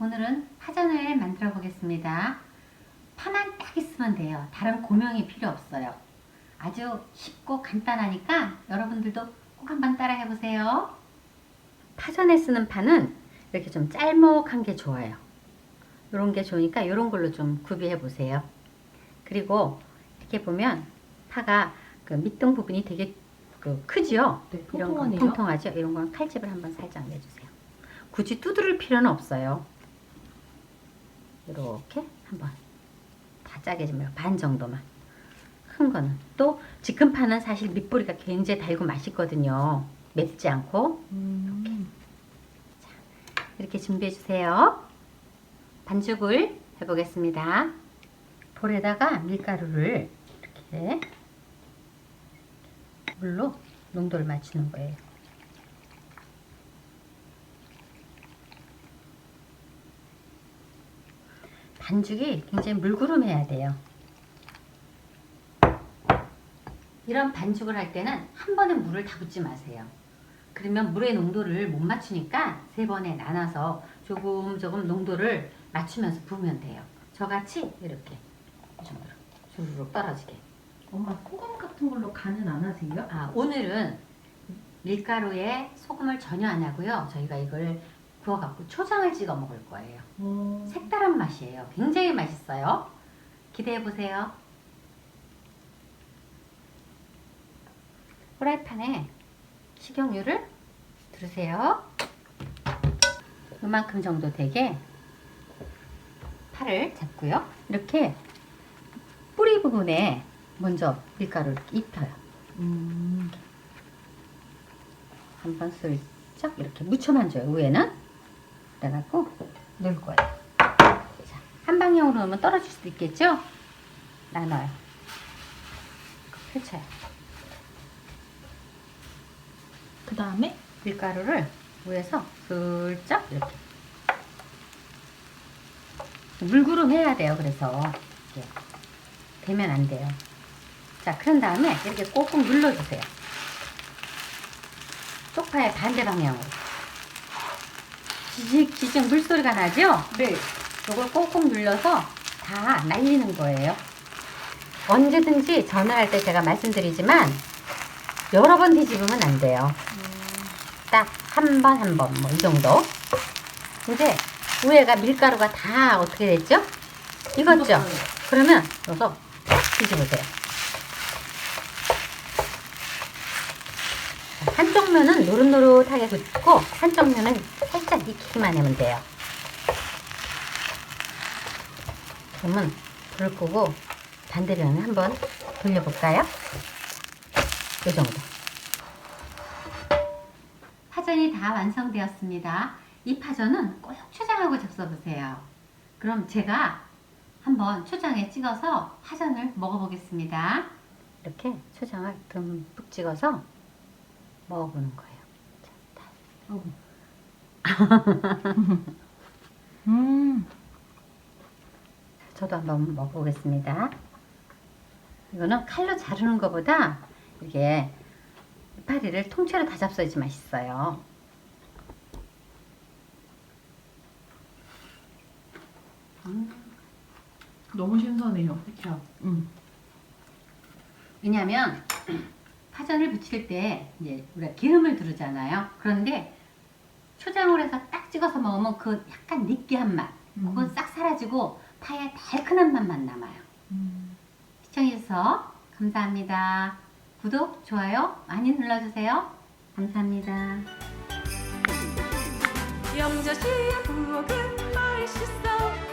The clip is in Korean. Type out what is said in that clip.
오늘은 파전을 만들어 보겠습니다. 파만 딱 있으면 돼요. 다른 고명이 필요 없어요. 아주 쉽고 간단하니까 여러분들도 꼭 한번 따라 해보세요. 파전에 쓰는 파는 이렇게 좀 짤목한 게 좋아요. 이런 게 좋으니까 이런 걸로 좀 구비해 보세요. 그리고 이렇게 보면 파가 그 밑둥 부분이 되게 그 크지요? 네, 이런 건. 통통하죠? 이런 건 칼집을 한번 살짝 내주세요. 굳이 두드릴 필요는 없어요. 이렇게 한번 다 짜게 좀 말고 반 정도만. 큰 거는 또 지금 파는 사실 밑뿌리가 굉장히 달고 맛있거든요. 맵지 않고 음. 이렇게 준비해 주세요. 반죽을 해보겠습니다. 볼에다가 밀가루를 이렇게 물로 농도를 맞추는 거예요. 반죽이 굉장히 물구름해야 돼요. 이런 반죽을 할 때는 한 번에 물을 다 붓지 마세요. 그러면 물의 농도를 못 맞추니까 세 번에 나눠서 조금 조금 농도를 맞추면서 부으면 돼요. 저같이 이렇게 이 정도로 주르륵 떨어지게. 엄마 소금 같은 걸로 간은 안 하세요? 아 오늘은 밀가루에 소금을 전혀 안 하고요. 저희가 이걸 구워갖고 초장을 찍어 먹을 거예요. 어. 색다른 맛이에요. 굉장히 맛있어요. 기대해 보세요. 프라이팬에 식용유를 두르세요. 이만큼 정도 되게 팔을 잡고요. 이렇게 뿌리 부분에 먼저 밀가루를 입혀요. 음. 한번 슬쩍 이렇게 묻혀만 줘요. 위에는 그래갖고 넣을 거예요. 자, 한 방향으로 넣으면 떨어질 수도 있겠죠? 나눠요. 펼쳐요. 그 다음에 밀가루를 위에서 슬쩍 이렇게 물구름 해야 돼요. 그래서 이렇게 되면 안 돼요. 자, 그런 다음에 이렇게 꼭꼭 눌러주세요. 쪽파의 반대 방향으로. 지직 지직 물소리가 나죠? 네. 이걸 꼭꼭 눌러서 다 날리는 거예요. 언제든지 전화할 때 제가 말씀드리지만 여러 번 뒤집으면 안 돼요. 딱 한 번 한 번 뭐 이 정도. 이제 위에가 밀가루가 다 어떻게 됐죠? 익었죠? 그러면 여기서 뒤집으세요. 한쪽 면은 노릇노릇하게 굽고 한쪽 면은 익히기만 하면 돼요. 그러면 불을 끄고 반대면을 한번 돌려볼까요? 이 정도. 파전이 다 완성되었습니다. 이 파전은 꼭 초장하고 접숴보세요. 그럼 제가 한번 초장에 찍어서 파전을 먹어보겠습니다. 이렇게 초장을 듬뿍 찍어서 먹어보는 거예요. 자, 다. 음. 저도 한번 먹어보겠습니다. 이거는 칼로 자르는 것보다 이렇게 이파리를 통째로 다 잡숴야지 맛있어요. 음, 너무 신선해요. 그렇죠. 음. 왜냐하면 파전을 부칠 때 이제 우리가 기름을 두르잖아요. 그런데 초장을 해서 딱 찍어서 먹으면 그 약간 느끼한 맛, 음. 그건 싹 사라지고 파의 달큰한 맛만 남아요. 음. 시청해주셔서 감사합니다. 구독, 좋아요 많이 눌러주세요. 감사합니다. 영자씨의 부엌은 맛있어